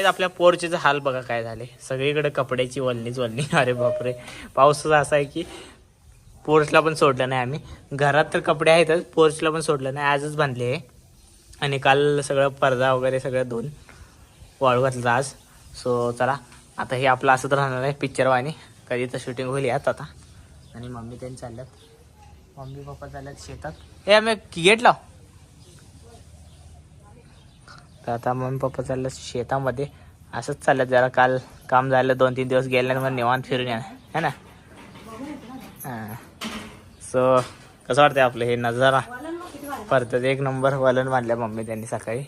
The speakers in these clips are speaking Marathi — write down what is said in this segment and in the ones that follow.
गाईज आपल्या पोरचेच हाल बघा काय झाले. सगळीकडे कपड्याची वलणीच वलणी अरे बापरे. पाऊसच असा आहे की पोर्चला पण सोडलं नाही आम्ही. घरात तर कपडे आहेतच पोर्चला पण सोडलं नाही. आजच बांधले आहे. आणि काल सगळं पडदा वगैरे सगळं धुवून वाळू घातलं आज. सो चला. आता हे आपलं असंच राहणार आहे पिक्चर वाणी. कधी तर शूटिंग होईल यात आता. आणि मम्मी त्यांनी चालल्यात. मम्मी पप्पा चालल्यात शेतात. हे आम्ही गेट लाव तर आता मम्मी पप्पा चाललं शेतामध्ये. असंच चाललं जरा काल काम झालं दोन तीन दिवस गेल्यानंतर मग निवांत फिरून या है ना? हां. सो कसं वाटतंय आपलं हे नजारा? परत एक नंबर वलन बांधल्या मम्मी त्यांनी सकाळी.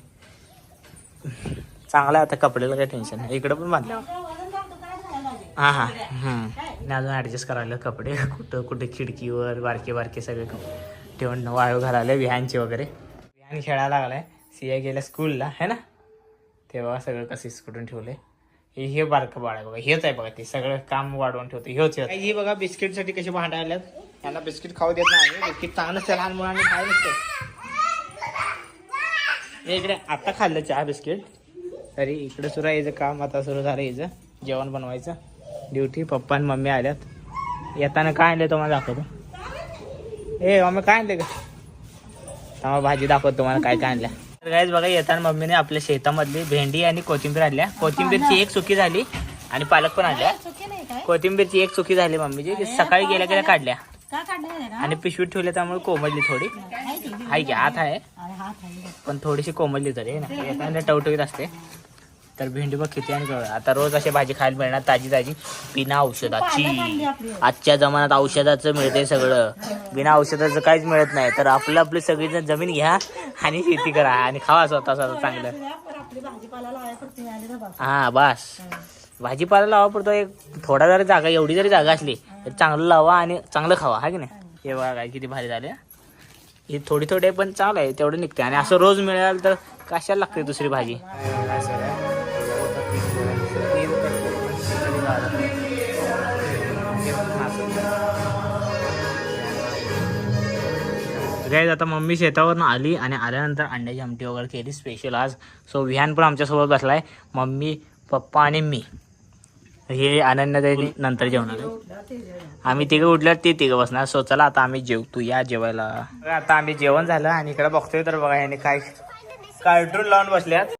चांगला आहे आता कपड्याला काही टेन्शन नाही. इकडं पण बांधलं. हां हां. हम्म. अजून ॲडजस्ट करायला कपडे. कुठं कुठे खिडकीवर बारके बारके सगळे ठेवून वाळू घालायला विहानचे वगैरे. विहान खेळायला लागलाय. सिया गेल्या स्कूलला है ना? तेव्हा सगळं कसं कुठून ठेवलंय हे हे बारकं बाळ आहे बघा हेच आहे बघा ते सगळं काम वाढवून ठेवतं हेच हे बघा बिस्किटसाठी कसे भांडा आल्यात. यांना बिस्किट खाऊ देत नाही बिस्किट चांगलंच त्या लहान मुलांनी खाय नसतं. हे इकडे आता खाल्लं चहा बिस्किट. तरी इकडे सुद्धा यायचं काम आता सुरू झालं यायचं जेवण बनवायचं. ड्युटी पप्पा आणि मम्मी आल्यात. येताना काय आणलं तुम्हाला दाखवतो. ए मम्मी काय आणलं का भाजी दाखवतो तुम्हाला काय काय आणल्या. गायज बघा येताना मम्मीने आपल्या शेतामधली भेंडी आणि कोथिंबीर आणल्या. कोथिंबीरची एक सुकी झाली आणि पालक पण आणल्या. कोथिंबीरची एक चुकी झाली मम्मीची सकाळी गेल्या गेल्या काढल्या. आणि पिशवीत ठेवल्या त्यामुळे कोमडली थोडी. आहे की? आहे हात आहे. पण थोडीशी कोमलली तरी ना. टवटवीत असते. तर भेंडी बघ किती आणि आता रोज अशी भाजी खायला मिळणार ताजी ताजी. बिना औषधाची. आजच्या जमान्यात औषधाचं मिळते सगळं. बिना औषधाचं काहीच मिळत नाही. तर आपलं आपली सगळीजण जमीन घ्या आणि शेती करा आणि खावा स्वतः स्वतः चांगलं. हा बस. भाजीपाला लावा पडतो एक थोडा जरी जागा एवढी जरी जागा असली तर चांगलं लावा आणि चांगलं खावा हा की नाही? हे बघा काय किती भारी झाले हे थोडी थोडी पण चांगलं आहे तेवढं निघते आणि असं रोज मिळालं तर कशाला लागते दुसरी भाजी? गाईज आता मम्मी शेतावरून आली आणि आल्यानंतर अंड्याची आमटी वगैरे केली स्पेशल आज. सो विहान पण आमच्यासोबत बसलाय. मम्मी पप्पा आणि मी. हे अनन्य नंतर जेवणार आम्ही तिघं उठल्यावर ते तिघं बसणार. सो चला आता आम्ही जेवतो या जेवायला. आता आम्ही जेवण झालं आणि इकडे बघतोय तर बघा याने काय कार्टून लावून बसल्यात.